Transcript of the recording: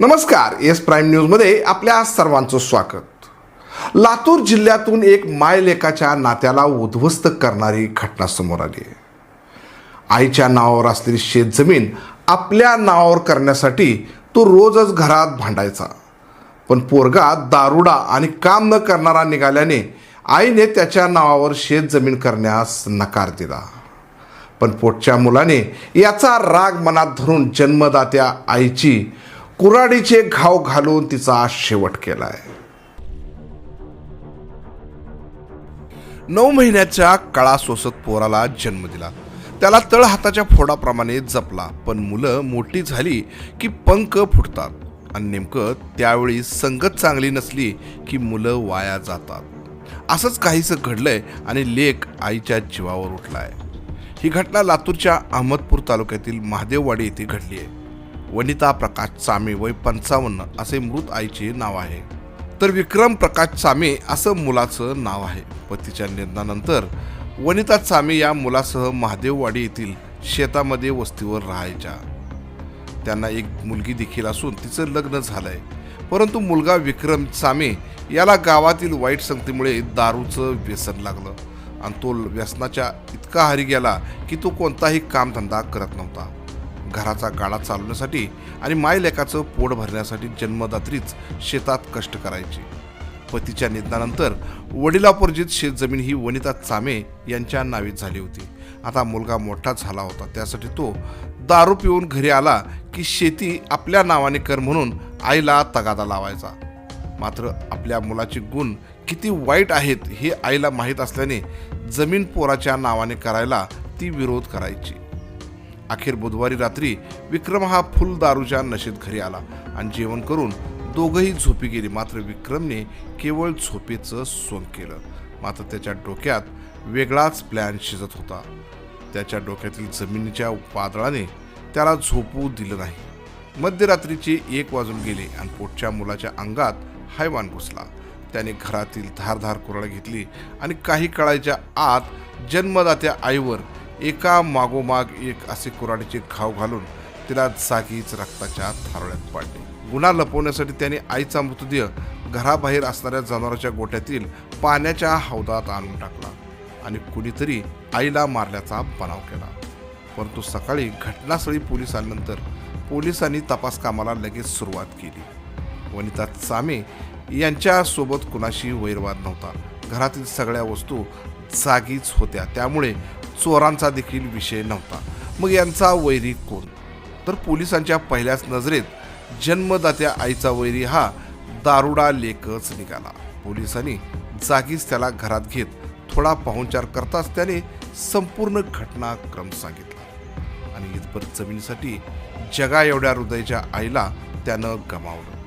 नमस्कार S prime न्यूजमध्ये आपल्या सर्वांचं स्वागत. लातूर जिल्ह्यातून एक मायलेकाच्या नात्याला उद्ध्वस्त करणारी घटना समोर आली आहे. आईच्या नावावर असलेली शेतजमीन आपल्या नावावर करण्यासाठी तो रोजच घरात भांडायचा. पण पोरगा दारुडा आणि काम न करणारा निघाल्याने आईने त्याच्या नावावर शेतजमीन करण्यास नकार दिला. पण पोटच्या मुलाने याचा राग मनात धरून जन्मदात्या आईची कुराडीचे घाव घालून तिचा शेवट केलाय. नऊ महिन्याच्या काळा सोसत पोराला जन्म दिला. त्याला तळ हाताच्या फोडाप्रमाणे जपला पण मुलं मोठी झाली की पंख फुटतात. आणि नेमकं त्यावेळी संगत चांगली नसली की मुलं वाया जातात. असंच काहीसं घडलंय आणि लेख आईच्या जीवावर उठलाय. ही घटना लातूरच्या अहमदपूर तालुक्यातील महादेववाडी येथे घडली आहे. वनिता प्रकाश सामे वय पंचावन्न असे मृत आईचे नाव आहे. तर विक्रम प्रकाश सामे असं मुलाचं नाव आहे. पतीच्या निधनानंतर वनिता सामे या मुलासह महादेववाडी येथील शेतामध्ये वस्तीवर राहायच्या. त्यांना एक मुलगी देखील असून तिचं लग्न झालंय. परंतु मुलगा विक्रम सामे याला गावातील वाईट संगतीमुळे दारूचं व्यसन लागलं. आणि तो व्यसनाच्या इतका हारी गेला की तो कोणताही कामधंदा करत नव्हता. घराचा गाडा चालवण्यासाठी आणि मायलेकाचं पोट भरण्यासाठी जन्मदात्रीच शेतात कष्ट करायची. पतीच्या निधनानंतर वडिलापोर्जित शेतजमीन ही वनिता चामे यांच्या नावीत झाली होती. आता मुलगा मोठा झाला होता. त्यासाठी तो दारू पिऊन घरी आला की शेती आपल्या नावाने कर म्हणून आईला तगादा लावायचा. मात्र आपल्या मुलाचे गुण किती वाईट आहेत हे आईला माहीत असल्याने जमीन पोराच्या नावाने करायला ती विरोध करायची. अखेर बुधवारी रात्री विक्रम हा फुल दारूच्या नशेत घरी आला आणि जेवण करून दोघंही झोपी गेली. मात्र विक्रमने केवळ झोपेचं सोंग केलं. मात्र त्याच्या डोक्यात वेगळाच प्लॅन शिजत होता. त्याच्या डोक्यातील जमिनीच्या वादळाने त्याला झोपू दिलं नाही. मध्यरात्रीचे एक वाजून गेले आणि पोटच्या मुलाच्या अंगात हैवान घुसला. त्याने घरातील धारधार कुरळ घेतली आणि काही काळाच्या आत जन्मदात्या आईवर एका मागोमाग एक असे कुराडीचे घाव घालून तिला जागीच रक्ताच्या थारोळ्यात पाडले. गुन्हा लपवण्यासाठी त्याने आईचा मृतदेह घराबाहेर असणाऱ्या जनावराच्या गोठ्यातील पाण्याच्या हौदात आणून टाकला आणि कुणीतरी आईला मारल्याचा बनाव केला. परंतु सकाळी घटनास्थळी पोलीस आल्यानंतर पोलिसांनी तपास कामाला लगेच सुरुवात केली. वनिता चामे यांच्यासोबत कुणाशी वैरवाद नव्हता. घरातील सगळ्या वस्तू जागीच होत्या. त्यामुळे चोरांचा देखील विषय नव्हता. मग यांचा वैरी कोण? तर पोलिसांच्या पहिल्याच नजरेत जन्मदात्या आईचा वैरी हा दारुडा लेकच निघाला. पोलिसांनी जागीच त्याला घरात घेत थोडा पाहुणचार करताच त्याने संपूर्ण घटनाक्रम सांगितला. आणि इथपर जमिनीसाठी जगा एवढ्या हृदयाच्या आईला त्यानं गमावलं.